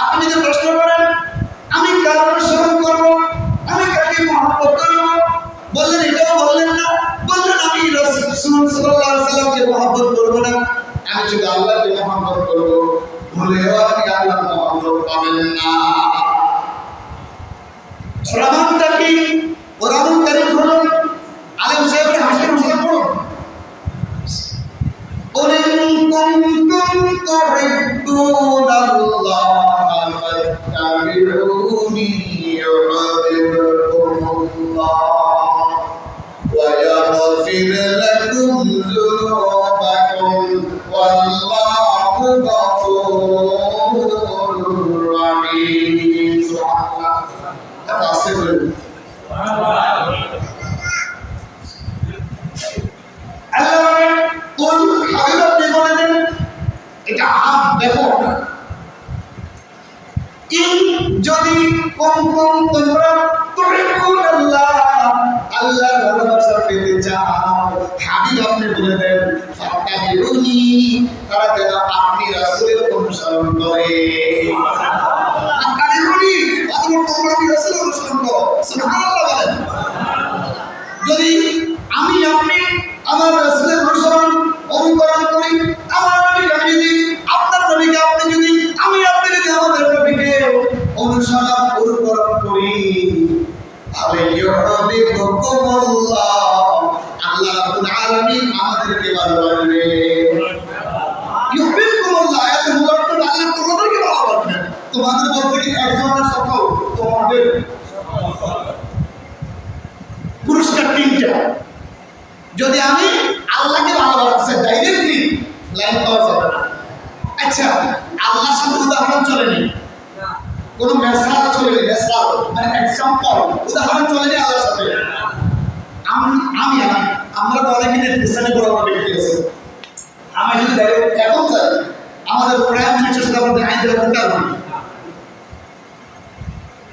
আপনি যদি প্রশ্ন করেন আমি কার অনুসরণ করবো আমি কাকে মহব্বত করবো বললেন এটাও বললেন না বললেন আমি রসুল সাল্লাল্লাহু আলাইহি সাল্লামকে মহব্বত করবো না আমি শুধু আল্লাহকে মহব্বত করবো ভুলেও আপনি আল্লাহর মহব্বত পাবেন না প্রমাণটা কি কোরআনুল কারীম হলো আলেম সাহেবের হাসির হাসির পড়ুন قل إن كنتم تحبون يحببكم الله ويغفر অনুসরণ যদি আমি আল্লাহকে ভালোবাসতে ডাইরেক্টলি লাইন পাওয়া যাবে না। আচ্ছা আল্লাহর শুধু উদাহরণ চলেনি কোন মেসাল চলেনি মেসাল মানে এক্সাম্পল উদাহরণ চলেনি আল্লাহর সাথে? আমি আমি আমি আমরা তো অনেকে নির্দেশনে বড় বড় ব্যক্তি আছে। আমি যদি ডাইরেক্ট এখন যাই আমাদের প্রাইম মিনিস্টার সাথে আমাদের আইন দেওয়া করতে পারব।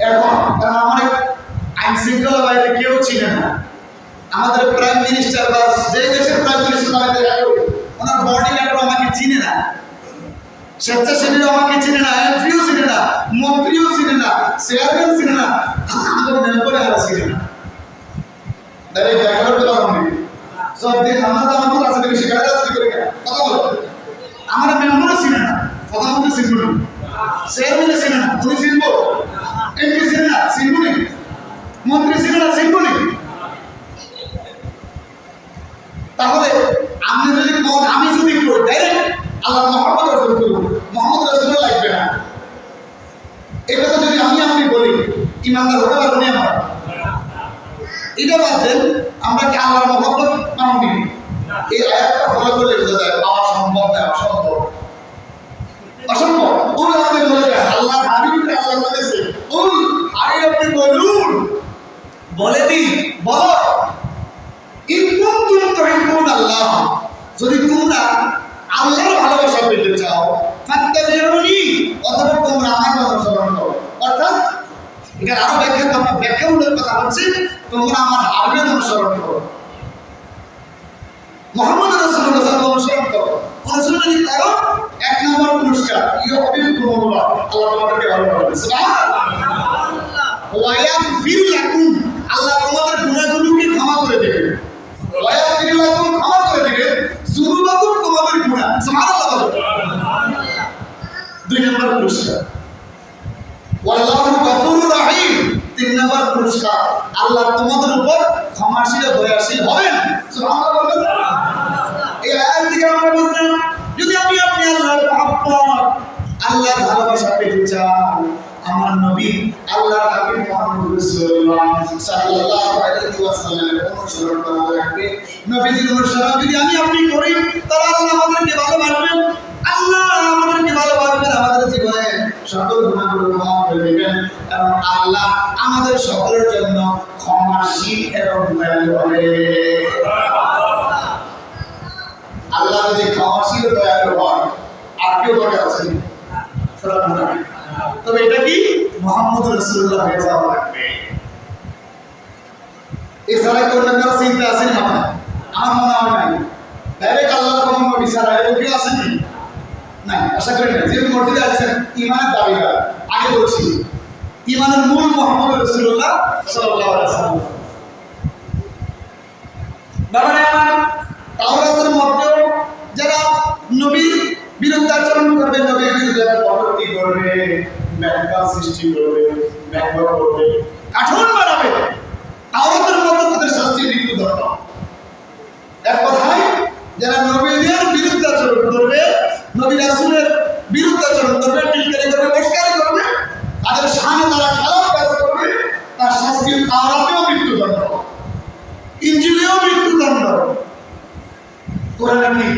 এখন কারণ আমার আইন শৃঙ্খলা বাইরে কেউ চিনে না। আমাদের প্রাইম মিনিস্টার বা যে দেশের প্রাইম মিনিস্টার ওনার বডি গার্ডও আমাকে চিনে না। স্বেচ্ছাসেবীরা আমাকে চিনে না, এমপিও চিনে না, মন্ত্রীও চিনে না চেয়ারম্যান চিনে না, আমাদের মেম্বারে আর চিনে না। ডাইরেক্ট আমরা তো করে কথা আমার চিনে না না না চিনবো। এমপি নি মন্ত্রী চিনে না, চিনবো নি তাহলে আপনি যদি কোন আমি যদি করি ডাইরেক্ট আল্লাহ মোহাম্মদ রসুল করব মোহাম্মদ রসুল লাগবে না। এটা তো যদি আমি আপনি বলি, ইমানদার হতে পারব না আমরা। এটা বাদ দেন, আমরা কি আল্লাহর মোহাম্মদ মানি? এই আয়াতটা ফলো করলে বোঝা যায়, পাওয়া সম্ভব না, অসম্ভব। অসম্ভব। ওই আপনি বলে দেন আল্লাহ হাবিবকে যদি তোমরা আল্লাহর ভালোবাসা পেতে চাও, ফাত্তাবিউনি, অথবা তোমরা আমার অনুসরণ করো। অর্থাৎ এটা আরও ব্যাখ্যা তোমার ব্যাখ্যামূলক কথা হচ্ছে তোমরা আমার হাবিবের অনুসরণ করো। মোহাম্মদ রাসূলুল্লাহ সাল্লাল্লাহু করো অনুসরণ যদি এক নম্বর পুরস্কার ইউ হাবিবুল্লাহ আল্লাহ তোমাদেরকে ভালোবাসবে সুবহানাল্লাহ। ওয়া ইয়াগফির লাকুম, আল্লাহ তোমাদের গুনাহগুলোকে ক্ষমা করে দেবে ওয়া ইয়াগফির লাকুম পুরস্কার। তিন নম্বর পুরস্কার। আল্লাহ তোমাদের উপর ক্ষমাশীল দয়াশীল হবেন। আমি আপনি আমার নবী অনুসরণ যদি আমি আপনি করি, তাহলে আল্লাহ আমাদেরকে আমাদের সকলের জন্য ক্ষমাশীল এবং দয়ালু হবে আল্লাহ যদি ক্ষমাশীল দয়ালু হয় আর কেউ দরকার আছে না। তবে এটা কি মোহাম্মদ রসুল্লাহ এছাড়া চিন্তা আছে আমার মনে হয় নাই আল্লাহ বিচার এরকম কেউ কি আশা করি না। যেহেতু মসজিদে আছেন ইমানের দাবিদার। আগে বলছি ইমানের মূল মোহাম্মদ রসুল্লাহ আলাইহি ওয়াসাল্লাম। আমার তাওরাতের মধ্যেও যারা নবীর বিরুদ্ধে আচরণ করবে, নবীর বিরুদ্ধে কটূক্তি করবে ব্যাখ্যা সৃষ্টি করবে ব্যাখ্যা করবে, কাঠন বানাবে। তাওরাতের মধ্যে তাদের শাস্তি মৃত্যু দরকার এক কথায়, যারা নবীদের বিরুদ্ধে আচরণ করবে নবী রাসূলের বিরুদ্ধে আচরণ করবে টিলকারি করবে, বসকারি করবে, তাদের সামনে তারা খারাপ কাজ করবে, তার শাস্তি তাওরাতেও মৃত্যুদণ্ড। ইঞ্জিনেও মৃত্যুদণ্ড। কোরআনে কি?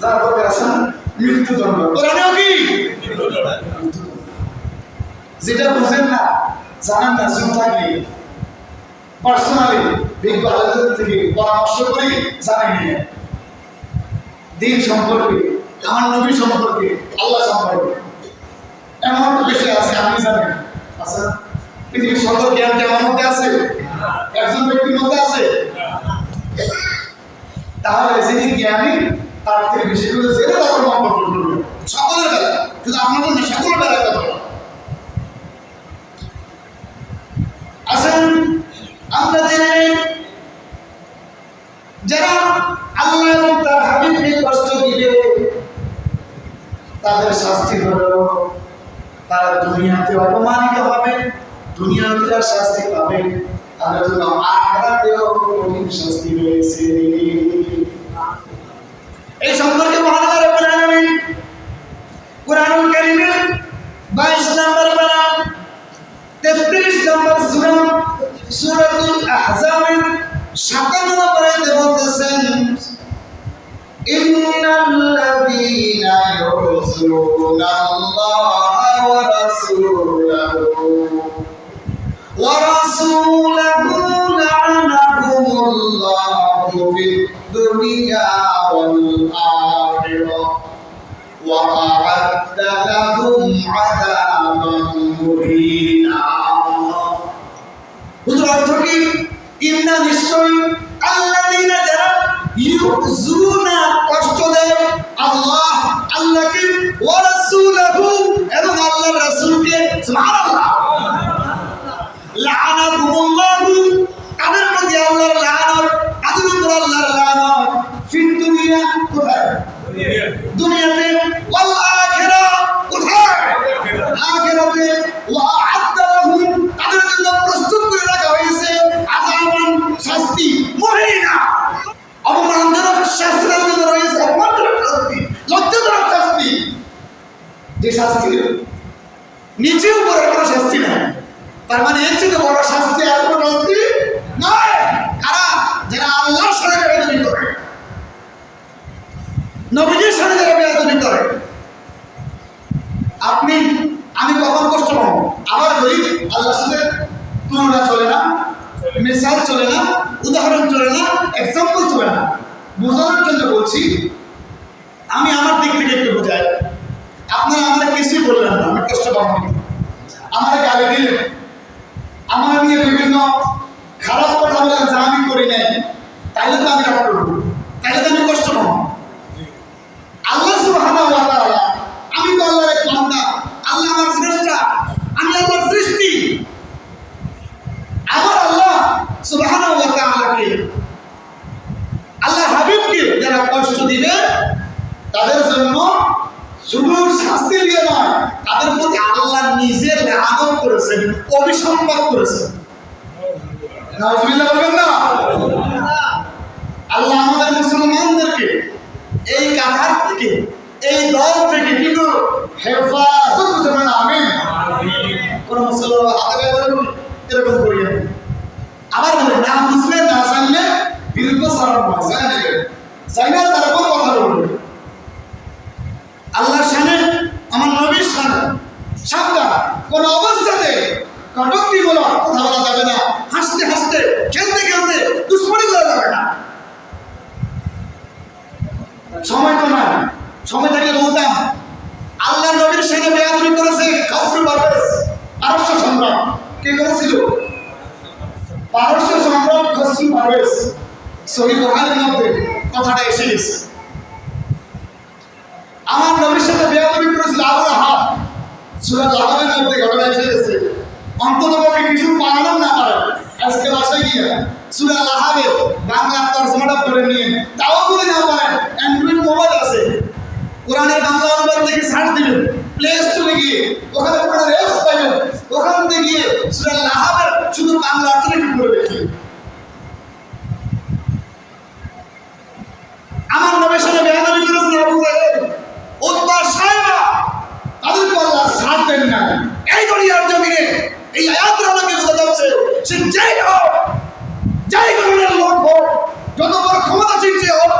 যারা করবে আছেন, মৃত্যুদণ্ড। কোরআনেও কি? যেটা বুঝেন না, জানেন না, চিন্তা কি পার্সোনালি বিজ্ঞ আলোচনা থেকে পরামর্শ করে জানেন দিন সম্পর্কে আমার নবী সম্পর্কে, আল্লাহ সম্পর্কে। এমন বিষয় আছে, আপনি জানেন। আচ্ছা পৃথিবীর সকল জ্ঞান কি আমার মধ্যে আছে? একজন ব্যক্তির মধ্যে আছে? তাহলে যিনি জ্ঞানী, তার থেকে বেশি করে জেনে তারপর মন্তব্য করবে সকলের বেলা শুধু আপনাদের না সকলের বেলায় কথা বলা আসেন আমরা জেনে নিই, যারা আল্লাহ এবং তার হাবিবকে কষ্ট দিবে তাদের শাস্তি হলো তারা দুনিয়াতে অপমানিত হবে দুনিয়াতে তার শাস্তি পাবে তাদের জন্য আখরাতেও কঠিন শাস্তি রয়েছে এই সম্পর্কে মহানগর রব্বুল আলামিন কুরআনুল কারীমের 22 নম্বর পারা 33 নম্বর সূরা সূরাতুল আহজাবের সাতান্ন নম্বরে বলতেছেন, ইন্নাল্লাযীনা ইউযুনা আল্লাহ ওয়া রাসূলাহু ওয়া রাসূলাহু লা'ানাহুমুল্লাহু ফিদ দুনিয়া ওয়াল আখিরাহ ওয়া আ'adda লাহুম 'আযাবান মুহীন। অর্থ কি ইন্না নিশ্চয় আল্লাযীনা যারা ইউযুনা কষ্ট দেয় আল্লাহ আল্লাহকে ওয়া রাসূলহু এবং তার মানে এর চেয়ে বড় শাস্তি আর কোনো শাস্তি নয় কারা যারা আল্লাহর সাথে বেয়াদবি করে নবীজির সাথে যারা বেয়াদবি করে আপনি আমি কখন কষ্ট পাবো আবার বলি আল্লাহর সাথে তুলনা চলে না মিসাল চলে না উদাহরণ চলে না এক্সাম্পল চলে না বোঝানোর জন্য বলছি আমি আমার দিক থেকে একটু বোঝাই আপনারা আমাদের কিছুই বললেন না আমি কষ্ট পাবো না। আমার গালি দিলেন আমার নিয়ে বিভিন্ন খারাপ কথা বলেন যা আমি করি নাই তাইলে তো আমি রাগ করব তাইলে তো আমি কষ্ট পাবো আল্লাহ সুবহানাহু ওয়া তাআলা আমি তো আল্লাহর এক বান্দা আল্লাহ আমার স্রষ্টা আমি আল্লাহর সৃষ্টি আমার আল্লাহ সুবহানাহু ওয়া তাআলাকে আল্লাহ হাবিবকে যারা কষ্ট দিবে তাদের জন্য শুধু শাস্তি দিয়ে নয় তাদের প্রতি আল্লাহ নিজে লানত করেছেন অভিসম্পাদ করেছেন নাউজুবিল্লাহ বলবেন না আল্লাহ আমাদের মুসলমানদেরকে এই কাতার থেকে এই দল থেকে কিন্তু হেফাজত করবেন আমিন কোন মুসলমান হাতে গায়ে বলে এরকম করিয়ে না বুঝলে না জানলে বিরুদ্ধ সারার হয় জানা নেবেন জানি তারপর কথা বলবে। আল্লাহর সামনে আমার নবীর সামনে সাবধান। কোন অবস্থাতে কটক্তি বলা, কথা বলা যাবে না। হাসতে হাসতে, খেলতে খেলতে দুশ্মনী করা যাবে না। সময় তো নাই। সময় থাকলে বলতাম, আল্লাহ নবীর সাথে বেয়াদবি করেছে, কাফরুল পারভেজ পারস্য সম্রাট। কে করেছিল? পারস্য পারভেজ সহি বুখারীর মধ্যে কথাটা এসে গেছে। আমার নবীর সাথে বেয়াদবি করেছিল আবু রাহাব সুরা লাহাবের মধ্যে ঘটনা এসে গেছে। অন্তত পক্ষে কিছু পালানো না পারে আজকে বাসায় গিয়ে সুরা লাহাবের বাংলা তর্জমাটা করে নিয়ে তাও যদি না পারেন, অ্যান্ড্রয়েড মোবাইল আছে। কোরআনের বাংলা অনুবাদ দেখে সার্চ দিবেন। প্লে স্টোরে গিয়ে ওখানে কোরআন রেফস পাইবেন। ওখান থেকে গিয়ে সুরা লাহাবের শুধু বাংলা অর্থটা কি করে দেখি আমার নবের সাথে বেহানবি করেছেন আবু জাহেল। সাহেবা তাদের আল্লাহ সাথ দেন না এই দুনিয়ার জমিনে, এই আয়াতের আলোকে বোঝা যাচ্ছে সে যেই হোক, যাই ধরনের লোক হোক, যত বড় ক্ষমতা চিনছে হোক,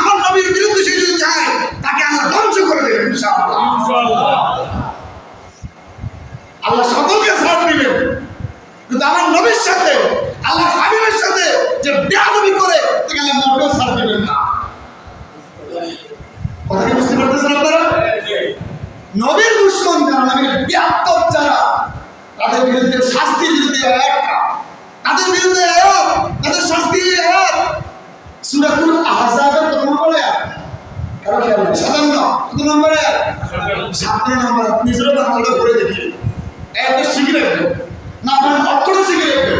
আমার নবীর বিরুদ্ধে সে যদি যায় তাকে আল্লাহ ধ্বংস করে দেবেন আল্লাহ সকলকে সাথ দিবেন কিন্তু আমার নবীর সাথে, আল্লাহ হাবিবের সাথে যে বেয়াদবি করে, তাকে আল্লাহ মোটেও দিবেন না কথা কি বুঝতে পারতেছেন আপনারা নবীর দুশ্মন যারা ব্যাপক যারা, তাদের বিরুদ্ধে শাস্তির বিরুদ্ধে একটা তাদের বিরুদ্ধে এক, তাদের শাস্তি এক। সুরাতুল আহজাবের কত নম্বরে কারও খেয়াল নেই করে দেখি। একটা শিখে রাখবেন না আপনার অক্ষরও শিখে রাখবেন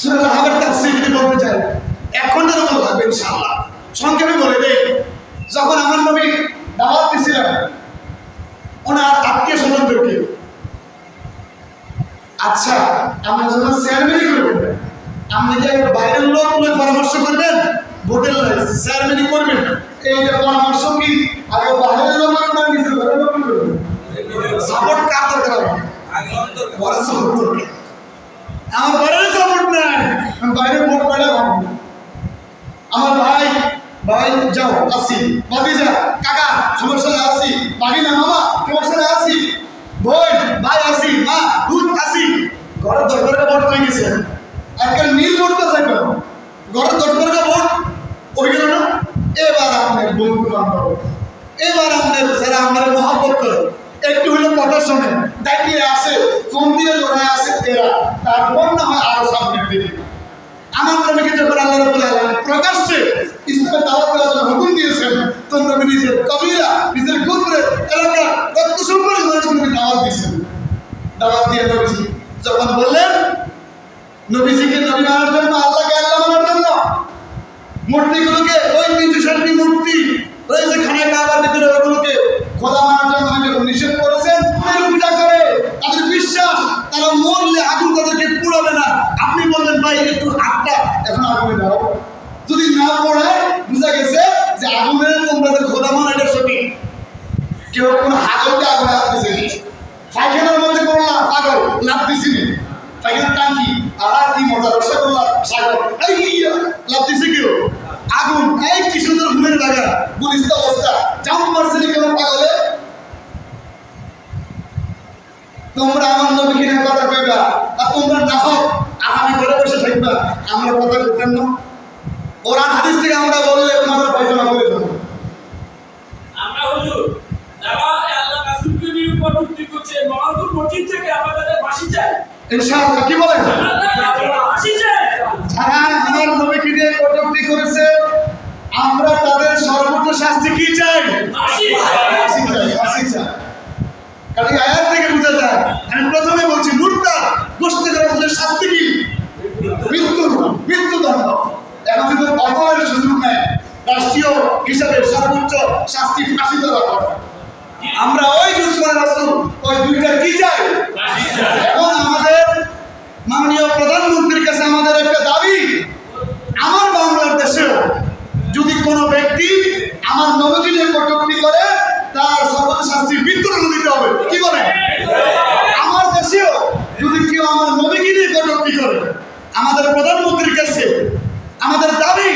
সুরা আহজাবের তাফসীর যদি বলতে চাই, এক ঘণ্টার মতো ইনশাআল্লাহ সংক্ষেপে বলে দেই যখন আমার নবী দাওয়াত দিছিলেন ওনার আত্মীয় স্বজনদেরকে আচ্ছা আমরা যখন চেয়ারম্যানই করবেন আপনি কি আগে বাইরের লোক নিয়ে পরামর্শ করবেন ভোটের চেয়ারম্যানই করবেন এই যে পরামর্শ কি আগে বাইরের লোক করবেন নিজের ঘরের লোক করবেন সাপোর্ট কার দরকার বড় সাপোর্ট দরকার আমার ঘরের সাপোর্ট নাই আমি বাইরে ভোট পাইলে ভাববো আমার ভাই ভাই যাও আসি। বাদি যা কাকা সমস্যা আসি। বাকি না মামা সমস্যা আসি। বোন ভাই আসি মা দুধ আসি। ঘরের দশ বারোটা ভোট হয়ে গেছে। আজকাল নীল ভোট তো থাকবে ঘরের দশ বারোটা ভোট ওই গেল না? এবার আপনার বন্ধু বান্ধব। এবার আপনার যারা আপনার মহাব্বত করে একটু হলে কথা শোনে। ডাকিয়ে আসে, ফোন দিয়ে জোড়ায় আসে এরা। তারপর না হয় আরও সামনের দিকে। আমার নবীকে যখন আল্লাহ রাব্বুল আলামিন প্রকাশ্যে ইসলামের দাওয়াত জন্য হুকুম দিয়েছেন তো নিজের কবিরা, নিজের গোত্র এলাকা রক্ত সম্পর্কে মানুষকে নবী দাওয়াত দিয়েছেন? দাওয়াত দিয়ে নবীজি যখন বললেন, নবীজিকে নবী মানার জন্য, আল্লাহকে আল্লাহ মানার জন্য, মূর্তিগুলোকে কেউ কোনো নি? মধ্যে পাগল কি? মজা রসগোল্লা সাগর এই কেউ? আগুন, এই কি সুন্দর ঘুমের অবস্থা। নি কেন পাগলে? তোমরা আমার নবীকে নিয়ে কথা কইবা? আর তোমরা না হোক, আগামী ঘরে বসে থাকবা। আমরা কথা কইতেন না। কোরআন হাদিস থেকে আমরা বললে তোমাদের মহানপুর মসজিদ থেকে আমাদের বাসি চাই ইনশাআল্লাহ কি বলেন? বাসি চাই যারা আমার নবীকে নিয়ে কটূক্তি করেছে? আমরা তাদের সর্বোচ্চ শাস্তি কি চাই? ফাঁসি চাই। ফাঁসি চাই কারণ আয়াত থেকে বোঝা যায় আমি প্রথমে বলছি মুর্তা গোষ্ঠী করে শাস্তি কি? মৃত্যু মৃত্যুদণ্ড এখন কিন্তু অপরাধের সুযোগ নেই রাষ্ট্রীয় হিসাবে সর্বোচ্চ শাস্তি ফাঁসি দেওয়া আমরা ওই দুশ্মনের রাসূল, ওই দুইটা কি চাই? এখন আমাদের মাননীয় প্রধানমন্ত্রীর কাছে আমাদের একটা দাবি। আমার বাংলার দেশেও যদি কোনো ব্যক্তি আমার নবদিনের কটকটি করে, তার সর্বোচ্চ শাস্তি মৃত্যুদণ্ড দিতে হবে কি বলেন আমার দেশেও যদি কেউ আমার নবীকে নিয়ে কটূক্তি করে আমাদের প্রধানমন্ত্রীর কাছে আমাদের দাবি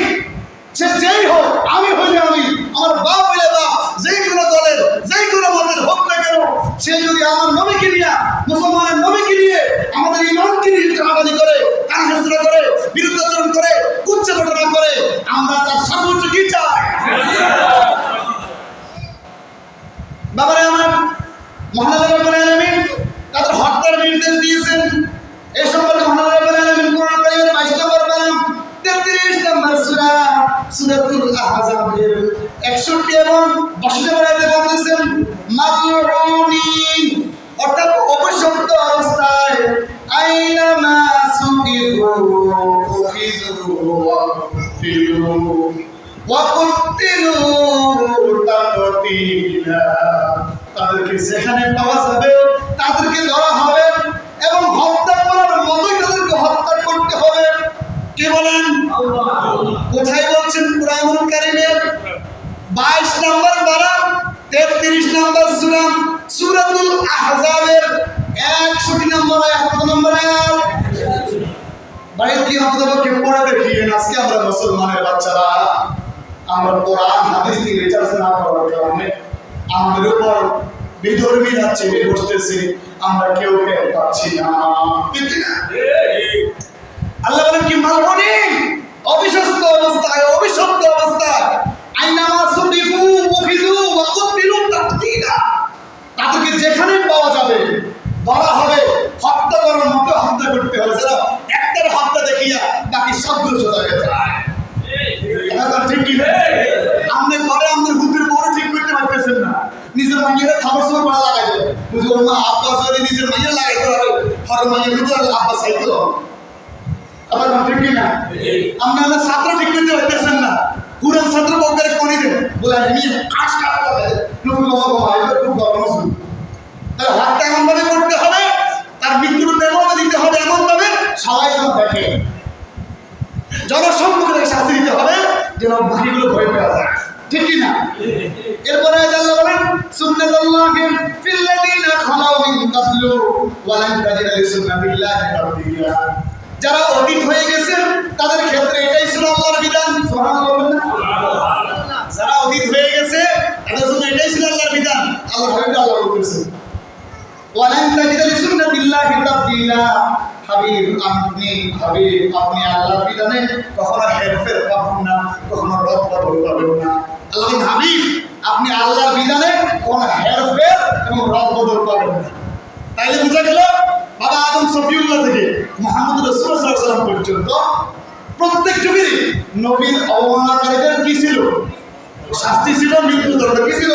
সে যেই হোক আমি হইলে আমি আমার বাপ হইলে বাপ যেই কোনো দলের যেই কোনো মতের হোক না কেন সে যদি আমার নবীকে নিয়ে মুসলমানের নবীকে নিয়ে আমাদের ইমানকে নিয়ে টানাটানি করে কানাহাসরা করে বিরুদ্ধাচরণ করে কুচ্ছ ঘটনা করে আমরা তার সর্বোচ্চ কি চাই বাবারে আমার মহানগর রব্বুল আলামিন তাদের হত্যার নির্দেশ দিয়েছেন এই সম্পর্কে মহানগর রব্বুল আলামিন কোরআন কারীমের 22 নম্বর পারা 33 নম্বর সূরা সূরাতুল আহজাবের 61 এবং 62 নম্বর আয়াতে বলতেছেন অর্থাৎ অবস্থায় তাদেরকে যেখানে পাওয়া যাবে, তাদেরকে ধরা হবে এবং হত্যা করার মতোই তাদেরকে হত্যা করতে হবে। কি বলেন? কোথায় বলছেন কুরআনুল কারীমের 22 নম্বর পারা 33 নম্বর সূরা সূরাতুল আহজাবের 61 নম্বর আয়াত, কত নম্বর আয়াত? ভাই, কি অন্তত কেউ পড়ে দেখিয়েন, আজকে আমরা মুসলমানের বাচ্চারা, আমরা কোরআন, হাদিস থেকে রিসার্চ না করার কারণে আমাদের উপর বিধর্মীরা চেপে বসতেছে, আমরা কেউ টের পাচ্ছি না। ঠিক না? আল্লাহ বলেন কি মালবনি অবিশ্বস্ত অবস্থায়, অবিশব্দ অবস্থায় আইনামা সুবিফু উখিযু ওয়া কুতিলু তাকতিলা তাদেরকে যেখানে পাওয়া যাবে ধরা হবে হত্যা করার মতো হত্যা করতে হবে। যেন একটার হত্যা বাকি সবগুলো হয়ে যায় ঠিক আমাদের হুতুর বড় ঠিক করতে পারতেছেন না। নিজের মাইয়েরা খাবার সময় পড়া লাগাই দেয় বুঝলো মা আব্বা নিজের মাইয়ের লাগাইতে হবে। হর মাইয়ের ভিতরে আব্বা চাইতে হবে। আবার ঠিক কি না? আপনি আমাদের ছাত্র ঠিক করতে পারতেছেন না। কুরান ছাত্র বউকে কোনি দেন বলে আমি কাজ কাজ করে লোক বাবা বাবা খুব গরম আছে তাহলে হত্যা এমন ভাবে করতে হবে তার মৃত্যুর এমন দিতে হবে এমন ভাবে সবাই যেন দেখে। জনসম্মুখে শাস্তি দিতে হবে যেন বাকিগুলো ভয় পেয়ে যায়। ঠিক কি এরপরে আল্লাহ বলেন সুন্নাতুল্লাহি ফিল খালাউ মিন ক্বাবলু ওয়া লান তাজিদা লিসুন্নাতিল্লাহি তাবদীলা যারা অতীত হয়ে গেছে, তাদের ক্ষেত্রে এটাই ছিল আল্লাহর বিধান? যারা অতীত হয়ে গেছে, তাদের জন্য এটাই ছিল আল্লাহর বিধান। আল্লাহ হাবিব আল্লাহ বলতেছে ওয়ালান তাজিদা লিসুন্নাতিল্লাহি তাবদীলা। হাবিব, আপনি হাবিব, আপনি আল্লাহর বিধানে কখনো হেরফের পাবেন না, কখনো রদ বদল পাবেন না। আল্লাহ হাবিব, আপনি আল্লাহর বিধানে কোনো হেরফের এবং রদ বদল পাবেন না। তাইলে বোঝা গেল বাবা আদম সফিউল্লাহ থেকে মোহাম্মদ রসুল সাল্লাম পর্যন্ত প্রত্যেক যুগেরই নবীর অবমাননাকারীদের কি ছিল? শাস্তি ছিল, মৃত্যুদণ্ড কি ছিল?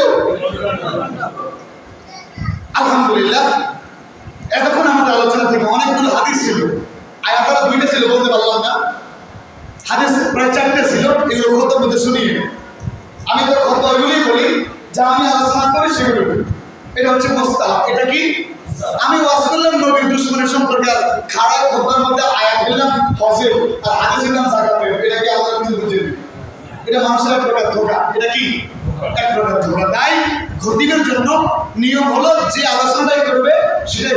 আলহামদুলিল্লাহ, এতক্ষণ আমাদের আলোচনা থেকে অনেকগুলো হাদিস ছিল। আয়াতরা দুইটা ছিল, বলতে পারলাম না। হাদিস প্রায় চারটে ছিল, এগুলো খতম মধ্যে শুনিয়ে। আমি তো খতম ওইগুলোই বলি, যা আমি আলোচনা করি সেগুলো এটা হচ্ছে মোস্তাহ এটা কি? আমি ওয়াজ করলাম নবীর দুশ্মনের সম্পর্কে, আর খারাপ খতমের মধ্যে আয়াত দিলাম হজের আর হাদিস দিলাম জাকাতের এটা কি আল্লাহ কিছু বুঝে এটা মানুষের এক প্রকার ধোকা। এটা কি? এক প্রকার ধোকা। তাই খতিবের জন্য নিয়ম হলো যে আলোচনাটাই করবে, সেটাই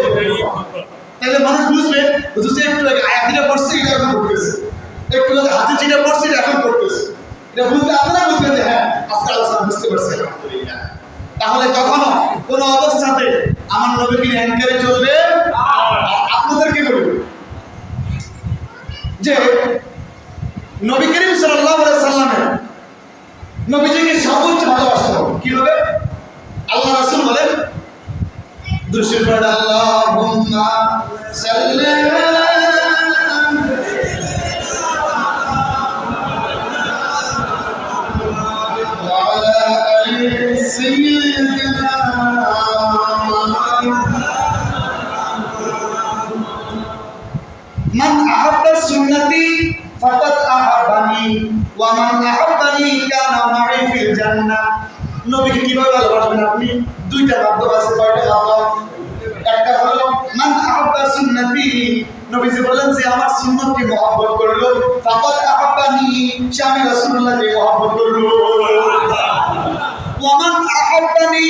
তাহলে মানুষ বুঝবে, বুঝছে একটু আগে আয়াত দিলে পড়ছে, এটা এখন করতেছে একটু আগে হাতে চিনে পড়ছে, এটা এখন করতেছে এটা বুঝতে আপনারা বুঝবেন যে হ্যাঁ আজকে আলোচনা বুঝতে পারছে, আলহামদুলিল্লাহ। তাহলে কখনো কোনো অবস্থাতে আমার নবীকে অ্যাঙ্কারে চলবে? আর আপনাদেরকে বলবে যে নবী করিম আলাইহি সাল্লামের নবীজিকে সর্বোচ্চ ভালোবাসতে। হবে কি হবে? আল্লাহ রাসূল বলেন দুরূদ পড়ে সুন্নতকে মহব্বত করল। ফাকাদ আহাব্বানি সে আমি রাসূলুল্লাহকে মহব্বত করল। ওয়ামান আহাব্বানি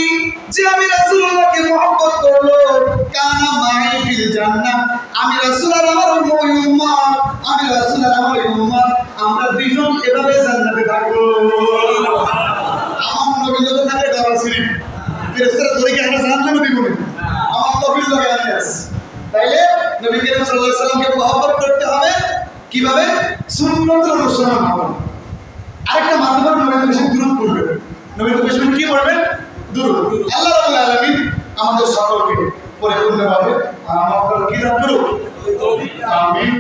যে আমি রাসূলুল্লাহকে মহব্বত করল। কানা মাই ফিল জান্নাহ, আমি রাসূল আমার উম্মত আমি রাসূল আমার উম্মত আমরা দুইজন এভাবে জান্নাতে থাকব। আমার নবী যত থাকে ডর আছে ফেরেশতারা ধরে কি আমরা জান্নাতে দিব? আমার নবীর লগে আছি তাইলে নবী করিম করতে হবে। কীভাবে? সুন্নতের অনুসরণ হবে। আরেকটা মাধ্যমে বেশি দূরত পড়বে নবীর বেশি কি পড়বেন দূরত আল্লাহ আলামিন আমাদের সকলকে পরিপূর্ণভাবে আমার কি দান করুক আমিন।